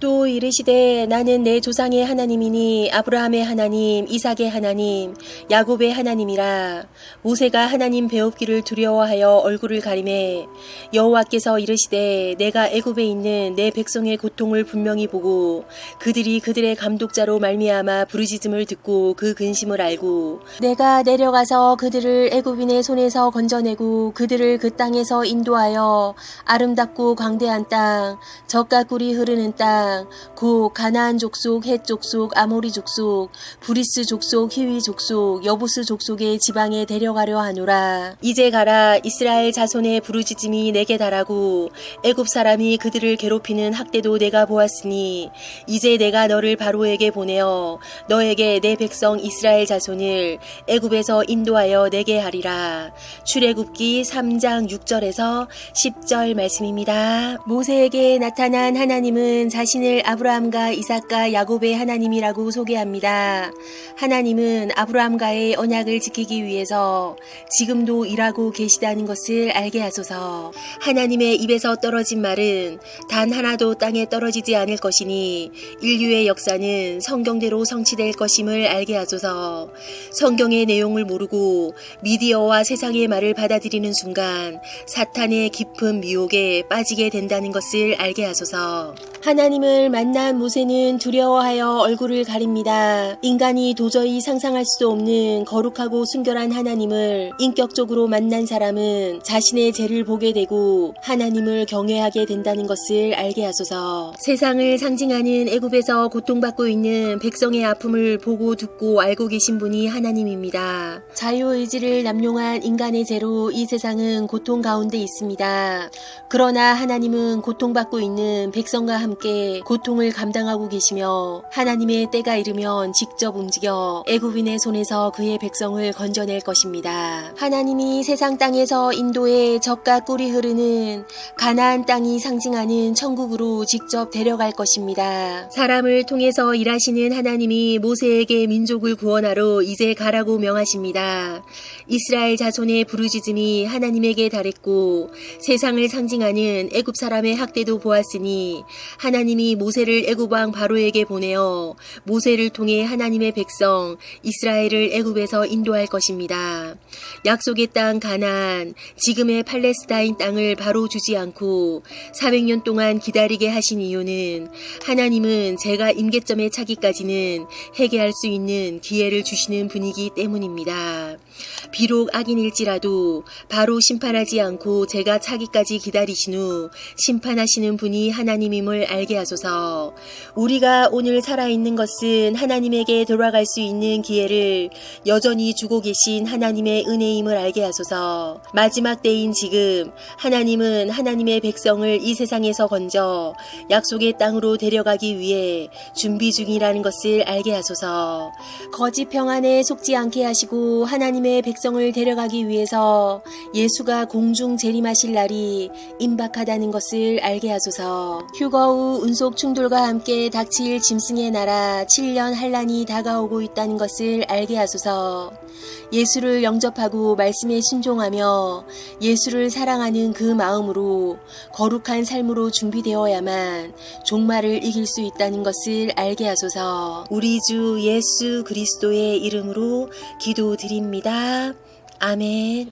do 또 이르시되 나는 내 조상의 하나님이니 아브라함의 하나님, 이삭의 하나님, 야곱의 하나님이라. 모세가 하나님 배웁기를 두려워하여 얼굴을 가리매 여호와께서 이르시되 내가 애굽에 있는 내 백성의 고통을 분명히 보고 그들이 그들의 감독자로 말미암아 부르짖음을 듣고 그 근심을 알고 내가 내려가서 그들을 애굽인의 손에서 건져내고 그들을 그 땅에서 인도하여 아름답고 광대한 땅, 젖과 꿀이 흐르는 땅, 곧 가나안 족속, 헷 족속, 아모리 족속, 브리스 족속, 히위 족속, 여부스 족속의 지방에 데려가려 하노라. 이제 가라 이스라엘 자손의 부르짖음이 내게 달하고 애굽 사람이 그들을 괴롭히는 학대도 내가 보았으니 이제 내가 너를 바로에게 보내어 너에게 내 백성 이스라엘 자손을 애굽에서 인도하여 내게 하리라. 출애굽기 3장 6절에서 10절 말씀입니다. 모세에게 나타난 하나님은 자신을 아브라함과 이삭과 야곱의 하나님이라고 소개합니다. 하나님은 아브라함과의 언약을 지키기 위해서 지금도 일하고 계시다는 것을 알게 하소서. 하나님의 입에서 떨어진 말은 단 하나도 땅에 떨어지지 않을 것이니 인류의 역사는 성경대로 성취될 것임을 알게 하소서. 성경의 내용을 모르고 미디어와 세상의 말을 받아들이는 순간 사탄의 깊은 미혹에 빠지게 된다는 것을 알게 하소서. 하나님을 만난 모세는 두려워하여 얼굴을 가립니다. 인간이 도저히 상상할 수도 없는 거룩하고 순결한 하나님을 인격적으로 만난 사람은 자신의 죄를 보게 되고 하나님을 경외하게 된다는 것을 알게 하소서. 세상을 상징하는 애굽에서 고통받고 있는 백성의 아픔을 보고 듣고 알고 계신 분이 하나님입니다. 자유의지를 남용한 인간의 죄로 이 세상은 고통 가운데 있습니다. 그러나 하나님은 고통받고 있는 백성과 함께 고통 을 감당하고 계시며 하나님의 때가 이르면 직접 움직여 애굽인의 손에서 그의 백성을 건져낼 것입니다. 하나님이 세상 땅에서 인도에 젖과 꿀이 흐르는 가나안 땅이 상징하는 천국으로 직접 데려갈 것입니다. 사람을 통해서 일하시는 하나님이 모세에게 민족을 구원하러 이제 가라고 명하십니다. 이스라엘 자손의 부르짖음이 하나님에게 달했고 세상을 상징하는 애굽 사람의 학대도 보았으니 하나님이 모 세를 애굽 왕 바로에게 보내어 모세를 통해 하나님의 백성 이스라엘을 애굽에서 인도할 것입니다. 약속의 땅 가나안 지금의 팔레스타인 땅을 바로 주지 않고 400년 동안 기다리게 하신 이유는 하나님은 제가 임계점에 차기까지는 회개할 수 있는 기회를 주시는 분이기 때문입니다. 비록 악인일지라도 바로 심판하지 않고 제가 차기까지 기다리신 후 심판하시는 분이 하나님임을 알게 하소서. 우리가 오늘 살아있는 것은 하나님에게 돌아갈 수 있는 기회를 여전히 주고 계신 하나님의 은혜임을 알게 하소서. 마지막 때인 지금 하나님은 하나님의 백성을 이 세상에서 건져 약속의 땅으로 데려가기 위해 준비 중이라는 것을 알게 하소서. 거짓 평안에 속지 않게 하시고 하나님의 백성을 데려가기 위해서 예수가 공중 재림하실 날이 임박하다는 것을 알게 하소서. 휴거 후 운속 충돌과 함께 닥칠 짐승의 나라 7년 한란이 다가오고 있다는 것을 알게 하소서. 예수를 영접하고 말씀에 순종하며 예수를 사랑하는 그 마음으로 거룩한 삶으로 준비되어야만 종말을 이길 수 있다는 것을 알게 하소서. 우리 주 예수 그리스도의 이름으로 기도드립니다. 아멘.